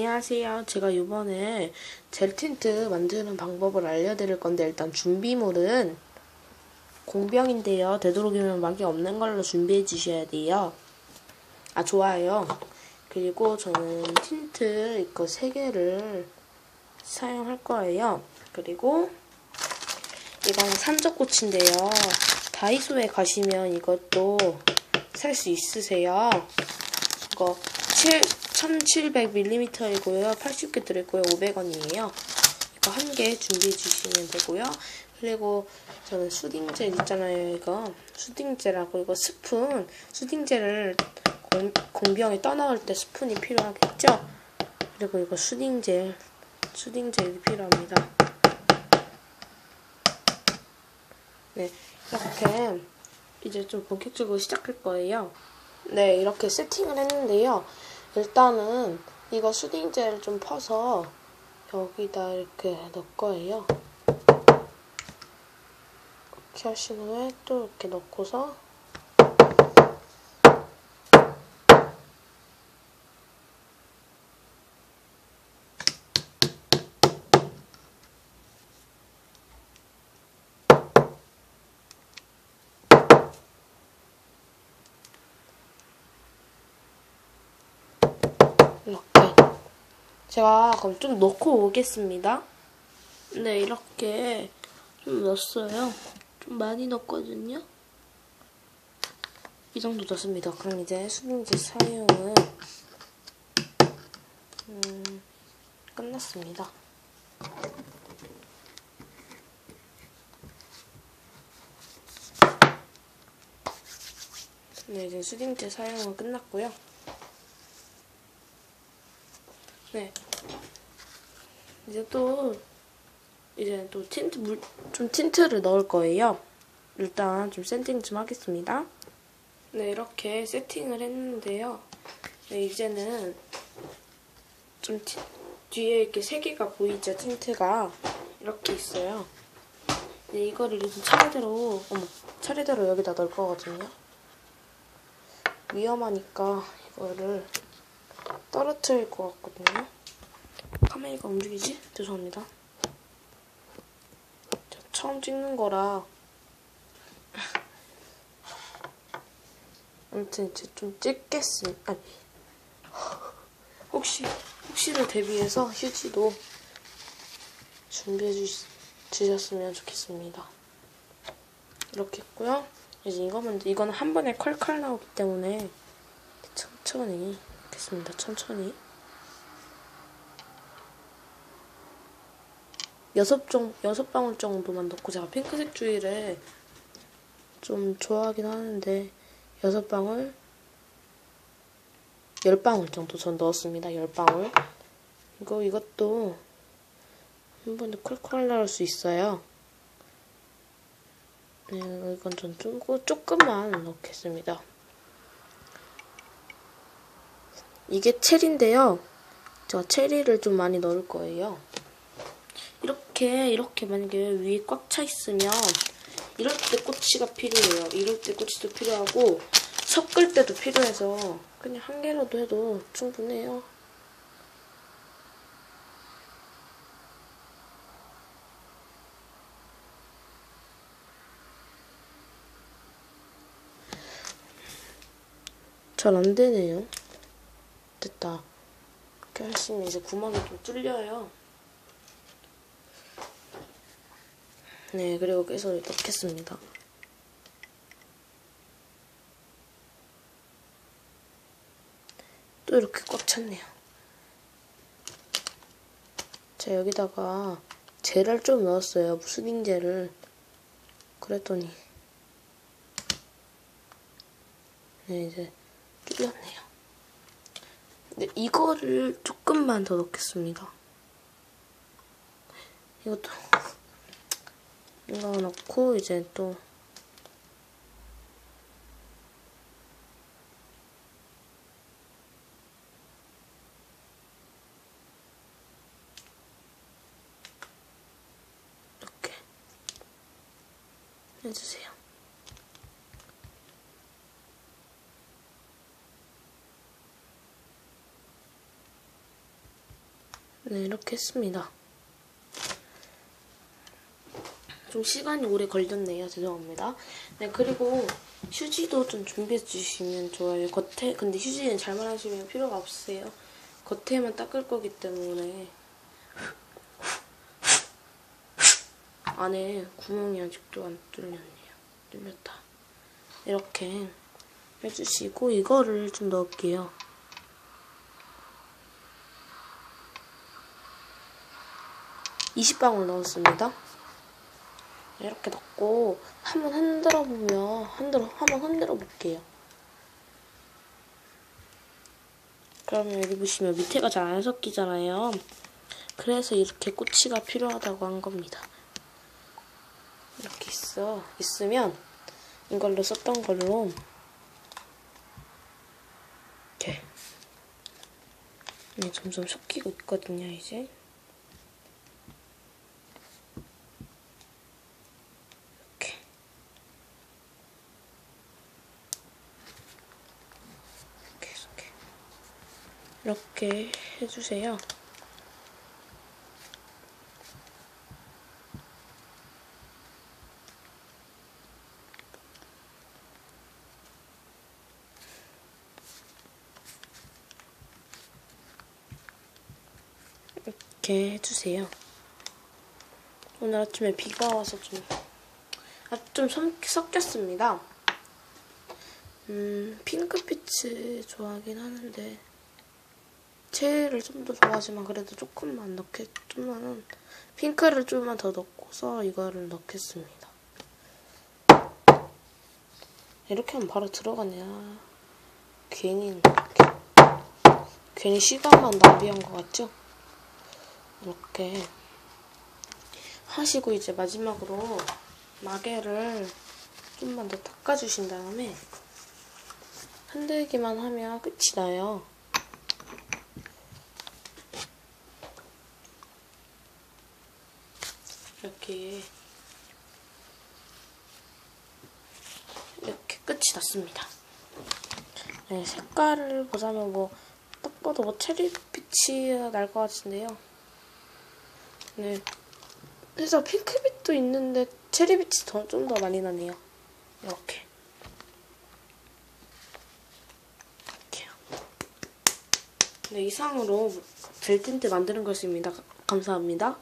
안녕하세요. 제가 이번에 젤 틴트 만드는 방법을 알려드릴 건데 일단 준비물은 공병인데요. 되도록이면 막이 없는 걸로 준비해 주셔야 돼요. 아 좋아요. 그리고 저는 틴트 이거 3개를 사용할 거예요. 그리고 이건 산적꽃인데요. 다이소에 가시면 이것도 살 수 있으세요. 이거 7, 1700ml이고요. 80개 들어있고요. 500원이에요. 이거 한 개 준비해 주시면 되고요. 그리고 저는 수딩젤 있잖아요. 이거 수딩젤하고 이거 스푼 수딩젤을 공, 공병에 떠넣을 때 스푼이 필요하겠죠? 그리고 이거 수딩젤 수딩젤이 필요합니다. 네, 이렇게 이제 좀 본격적으로 시작할 거예요. 네, 이렇게 세팅을 했는데요. 일단은 이거 수딩젤 좀 퍼서 여기다 이렇게 넣을 거예요. 이렇게 하신 후에 또 이렇게 넣고서 이렇게 제가 그럼 좀 넣고 오겠습니다. 네 이렇게 좀 넣었어요. 좀 많이 넣었거든요. 이 정도 넣습니다. 그럼 이제 수분지 사용은 음, 끝났습니다. 네, 이제 수딩제 사용은 끝났고요. 네. 이제 또 이제 또 틴트 물 좀 틴트를 넣을 거예요. 일단 좀 세팅 좀 하겠습니다. 네, 이렇게 세팅을 했는데요. 네, 이제는 좀 티, 뒤에 이렇게 세 개가 보이죠, 틴트가 이렇게 있어요. 네, 이거를 좀 차례대로 어머 차례대로 여기다 넣을 거거든요. 위험하니까 이거를 떨어뜨릴 것 같거든요. 카메라가 움직이지? 죄송합니다. 처음 찍는 거라 아무튼 이제 좀 찍겠습니다. 아니 혹시 혹시를 대비해서 휴지도 준비해 주, 주셨으면 좋겠습니다. 이렇게 했고요. 이제 이거만 이거는 한 번에 컬컬 나오기 때문에 천천히 넣겠습니다. 천천히. 여섯 종, 여섯 방울 정도만 넣고 제가 핑크색 주위를 좀 좋아하긴 하는데 여섯 방울, 열 방울 정도 전 넣었습니다. 열 방울. 이거 이것도 한 번에 콜콜 나올 수 있어요. 네, 이건 전 조금, 조금만 넣겠습니다. 이게 체리인데요. 제가 체리를 좀 많이 넣을 거예요. 이렇게 이렇게 만약에 위에 꽉 차 있으면 이럴 때 꼬치가 필요해요. 이럴 때 꼬치도 필요하고 섞을 때도 필요해서 그냥 한 개라도 해도 충분해요. 잘 안 되네요. 됐다. 이렇게 하시면 이제 구멍이 좀 뚫려요. 네, 그리고 계속 넣겠습니다. 또 이렇게 꽉 찼네요. 자, 여기다가 젤을 좀 넣었어요. 수딩젤을. 그랬더니 네, 이제 뚫렸네요. 네, 이거를 조금만 더 넣겠습니다. 이것도 이거 넣고 이제 또 이렇게 해주세요. 네, 이렇게 했습니다. 좀 시간이 오래 걸렸네요. 죄송합니다. 네, 그리고 휴지도 좀 준비해 주시면 좋아요. 겉에, 근데 휴지는 잘못하시면 필요가 없으세요. 겉에만 닦을 거기 때문에. 안에 구멍이 아직도 안 뚫렸네요. 뚫렸다. 이렇게 해주시고, 이거를 좀 넣을게요. (20방울) 넣었습니다. 이렇게 넣고 한번 흔들어 보면 흔들어 한번 흔들어 볼게요. 그러면 여기 보시면 밑에가 잘 안 섞이잖아요. 그래서 이렇게 꼬치가 필요하다고 한 겁니다. 이렇게 있어 있으면 이걸로 썼던 걸로 이렇게 네, 점점 섞이고 있거든요 이제. 이렇게. 이렇게 이렇게 이렇게 해주세요. 이렇게 해주세요. 오늘 아침에 비가 와서 좀, 아, 좀 섞- 섞였습니다. 음, 핑크빛을 좋아하긴 하는데, 체리를 좀 더 좋아하지만 그래도 조금만 넣겠, 좀만은, 핑크를 좀만 더 넣고서 이거를 넣겠습니다. 이렇게 하면 바로 들어가냐. 괜히, 괜히 시간만 낭비한 것 같죠? 이렇게 하시고 이제 마지막으로 마개를 좀만 더 닦아주신 다음에 흔들기만 하면 끝이 나요. 이렇게 이렇게 끝이 났습니다. 네, 색깔을 보자면 뭐 딱 봐도 뭐 체리빛이 날 것 같은데요. 네. 그래서 핑크빛도 있는데 체리빛이 좀 더 많이 나네요. 이렇게. 이렇게요. 네, 이상으로 젤 틴트 만드는 것입니다. 감사합니다.